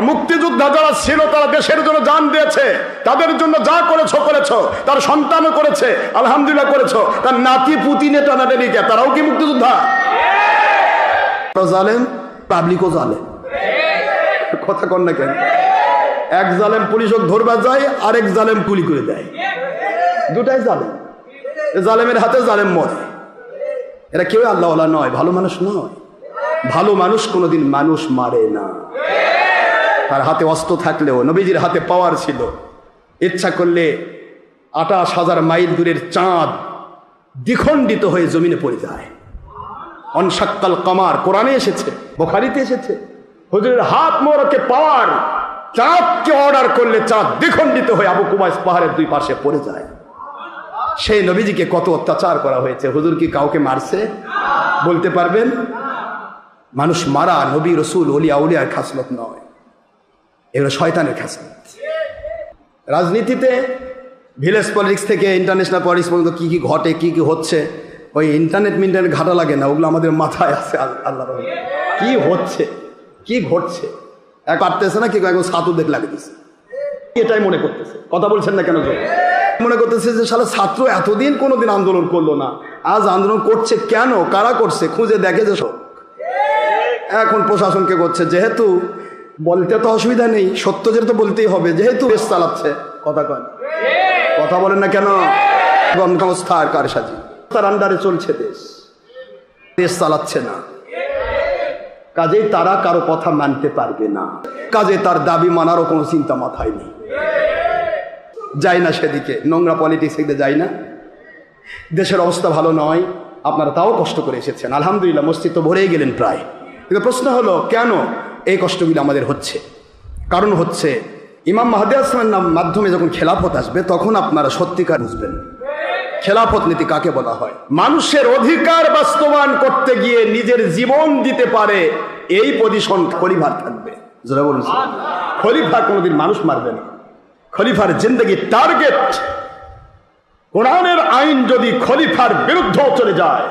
মুক্তিযোদ্ধা যারা ছিল তারা দেশের জন্য জান দিয়েছে। তাদের জন্য যা করেছ করেছ। তার সন্তানও করেছে আলহামদুলিল্লাহ করেছ। তার নাতি পুতি নেতা নাটানিকে তারাও কি মুক্তিযোদ্ধা? জালেম পাবলিকও জালেম। কথা কন না কেন? এক জালেম পুলিশ ধরবা যায় আরেক জালেম গুলি করে দেয়। দুটাই জালেম। জালেমের হাতে জালেম মরে। এরা কেউ আল্লাহওয়ালা নয় ভালো মানুষ নয়। ভালো মানুষ কোনোদিন মানুষ মারে না। তার হাতে অস্ত্র থাকলেও নবীজির হাতে পাওয়ার ছিল। ইচ্ছা করলে আটাশ হাজার মাইল দূরের চাঁদ দ্বিখণ্ডিত হয়ে জমিনে পড়ে যায়। অনসাক্কাল কামার কোরআনে এসেছে, বোখারিতে এসেছে। হুজুরের হাত মোরকে পাওয়ার চাঁদকে অর্ডার করলে চাঁদ দ্বিখণ্ডিত হয়ে আবু কুমাইস পাহাড়ের দুই পাশে পড়ে যায়। সেই নবীজিকে কত অত্যাচার করা হয়েছে, হুজুর কি কাউকে মারছে? বলতে পারবেন? মানুষ মারা নবী রসুল, অলিয়া, উলিয়ার খাসলত নয়। এগুলো শয়তানের খাসলত রাজনীতিতে ভিলেজ পলিটিক্স থেকে ইন্টারন্যাশনাল পলিটিক্স পর্যন্ত কী কী ঘটে, কী কী হচ্ছে, ওই ইন্টারনেট মিন্টারনেট ঘাটা লাগে না, ওগুলো আমাদের মাথায় আছে আল্লাহ। কি হচ্ছে, কি ঘটছে? এক পারতেছে না, কি এখন সাতু দেখ লাগে দিচ্ছে এটাই মনে করতেছে। কথা বলছেন না কেন মনে করতেছে যে সালে ছাত্র এতদিন কোনোদিন আন্দোলন করল না। আজ আন্দোলন করছে কেন? কারা করছে? খুঁজে দেখে যে এখন প্রশাসনকে করছে, যেহেতু বলতে তো অসুবিধা নেই, সত্য যেটা বলতেই হবে, যেহেতু দেশ চালাচ্ছে, কথা কন। কথা বলেন না কেন? আর কার সাজি তার আন্ডারে চলছে দেশ। দেশ চালাচ্ছে না। কাজেই তারা কারও কথা মানতে পারবে না। কাজে তার দাবি মানারও কোনো চিন্তা মাথায় নেই। যায় না সেদিকে, নোংরা পলিটিক্স এদিকে যায় না। দেশের অবস্থা ভালো নয়, আপনারা তাও কষ্ট করে এসেছেন। আলহামদুলিল্লাহ তো ভরেই গেলেন প্রায়। কিন্তু প্রশ্ন হলো, কেন? এই কষ্টগুলো আমাদের হচ্ছে। কারণ হচ্ছে, ইমাম মাহাদি আসলামের নাম মাধ্যমে যখন খেলাফত আসবে, তখন আপনারা সত্যিকার বুঝবেন। খেলাফত নীতি কাকে বলা হয়? মানুষের অধিকার বাস্তবায়ন করতে গিয়ে নিজের জীবন দিতে পারে, এই পজিশন খলিফার থাকবে। যারা বলুন খলিফা কোনোদিন মানুষ মারবে না। খলিফার জিন্দগি টার্গেট কোরআনের আইন যদি খলিফার বিরুদ্ধেও চলে যায়,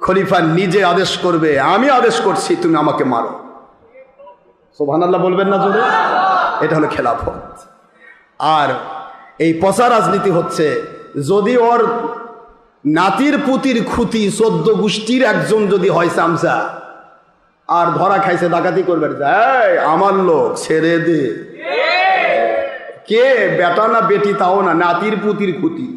খলিফা নিজে আদেশ করবে, আমি আদেশ করছি, তুমি আমাকে মারো। সোভানাল্লাহ বলবেন না জোরে? এটা হলো খেলাফত। আর এই পচা রাজনীতি হচ্ছে, যদি ওর নাতির পুতির খুতি চোদ্দ গোষ্ঠীর একজন যদি হয় সামসা, আর ধরা খাইছে, ডাকাতি করবে আমার লোক, ছেড়ে দে। কে, বেটা না বেটি, তাও না, নাতির পুতির খুতি।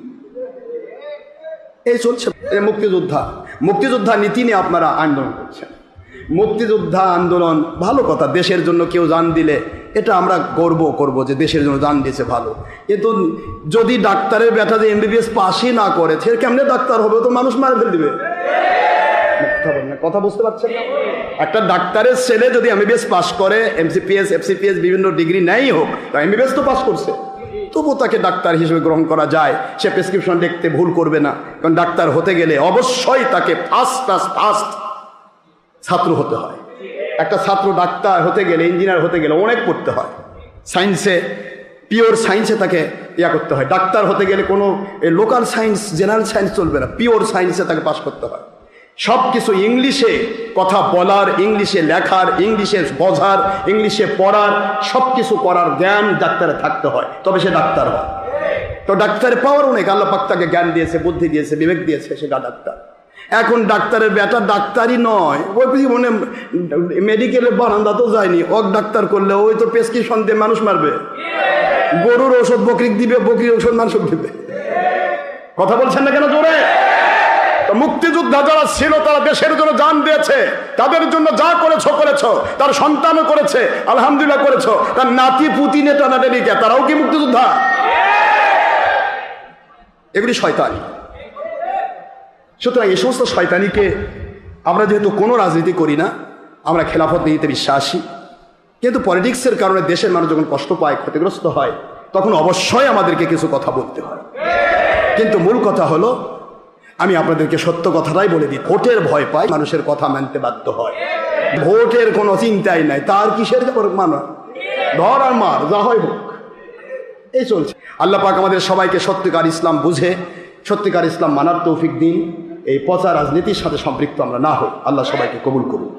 এই চলছে মুক্তিযোদ্ধা। মুক্তিযোদ্ধা নীতি নিয়ে আপনারা আন্দোলন করছেন। মুক্তিযোদ্ধা আন্দোলন, ভালো কথা, দেশের জন্য কেউ জান দিলে, এটা আমরা গর্ব করব যে দেশের জন্য জান দিয়েছে ভালো। কিন্তু যদি ডাক্তারের বেটা যে এমবিবিএস পাশই না করে সে কেমনে ডাক্তার হবে? তো মানুষ মারা ফেলে দিবে। কথা বুঝতে পারছেন না? একটা ডাক্তারের ছেলে যদি এমবিবিএস পাস করে এমসিপিএস এফসিপিএস বিভিন্ন ডিগ্রি নেই হোক, তা এমবিবিএস তো পাশ করছে। তবু তাকে ডাক্তার হিসেবে গ্রহণ করা যায়। সে প্রেসক্রিপশন দেখতে ভুল করবে না। কারণ ডাক্তার হতে গেলে অবশ্যই তাকে ফার্স্ট ক্লাস ফার্স্ট ছাত্র হতে হয়। একটা ছাত্র ডাক্তার হতে গেলে, ইঞ্জিনিয়ার হতে গেলে অনেক পড়তে হয়। সায়েন্সে পিওর সায়েন্সে তাকে ইয়া করতে হয়। ডাক্তার হতে গেলে কোনো লোকাল সায়েন্স জেনারেল সায়েন্স চলবে না। পিওর সায়েন্সে তাকে পাশ করতে হয়। সব কিছু ইংলিশে কথা বলার, ইংলিশে লেখার, ইংলিশে বোঝার, ইংলিশে পড়ার সব কিছু করার জ্ঞান ডাক্তারে থাকতে হয়। তবে সে ডাক্তার হয়। তো ডাক্তারের পাওয়ার অনেক। আল্লাহ পাক তাকে জ্ঞান দিয়েছে, বুদ্ধি দিয়েছে, বিবেক দিয়েছে সেটা ডাক্তার। এখন ডাক্তারের বেটা ডাক্তারই নয়। ওই মনে মেডিকেলের বারান্দা তো যায়নি। ওক ডাক্তার করলে ওই তো প্রেসক্রিপশন দিয়ে মানুষ মারবে। গরুর ওষুধ বকরিক দিবে, বকরির ওষুধ মানুষ দিবে। কথা বলছেন না কেন জোরে? মুক্তিযোদ্ধা যারা ছিল, তারা দেশের জন্য জান দিয়েছে। তাদের জন্য যা করেছ করেছ। তার সন্তানও করেছে, আলহামদুলিল্লাহ করেছ। তার নাতি, পুতি, নেতা নাটানিকে তারাও কি মুক্তিযোদ্ধা? এগুলি শয়তানি। সুতরাং এই সমস্ত শয়তানিকে আমরা যেহেতু কোনো রাজনীতি করি না, আমরা খেলাফত নীতিতে বিশ্বাসী। কিন্তু পলিটিক্সের কারণে দেশের মানুষ যখন কষ্ট পায়, ক্ষতিগ্রস্ত হয়, তখন অবশ্যই আমাদেরকে কিছু কথা বলতে হয়। কিন্তু মূল কথা হলো, আমি আপনাদেরকে সত্য কথাটাই বলে দিই, ভোটের ভয় পায়, মানুষের কথা মানতে বাধ্য হয়। ভোটের কোনো চিন্তাই নাই, তার কিসের মানা ধর আর মার যা হয় হোক। এই চলছে। আল্লাহ পাক আমাদের সবাইকে সত্যিকার ইসলাম বুঝে, সত্যিকার ইসলাম মানার তৌফিক দিন। এই পচা রাজনীতির সাথে সম্পৃক্ত আমরা না হই। আল্লাহ সবাইকে কবুল করুন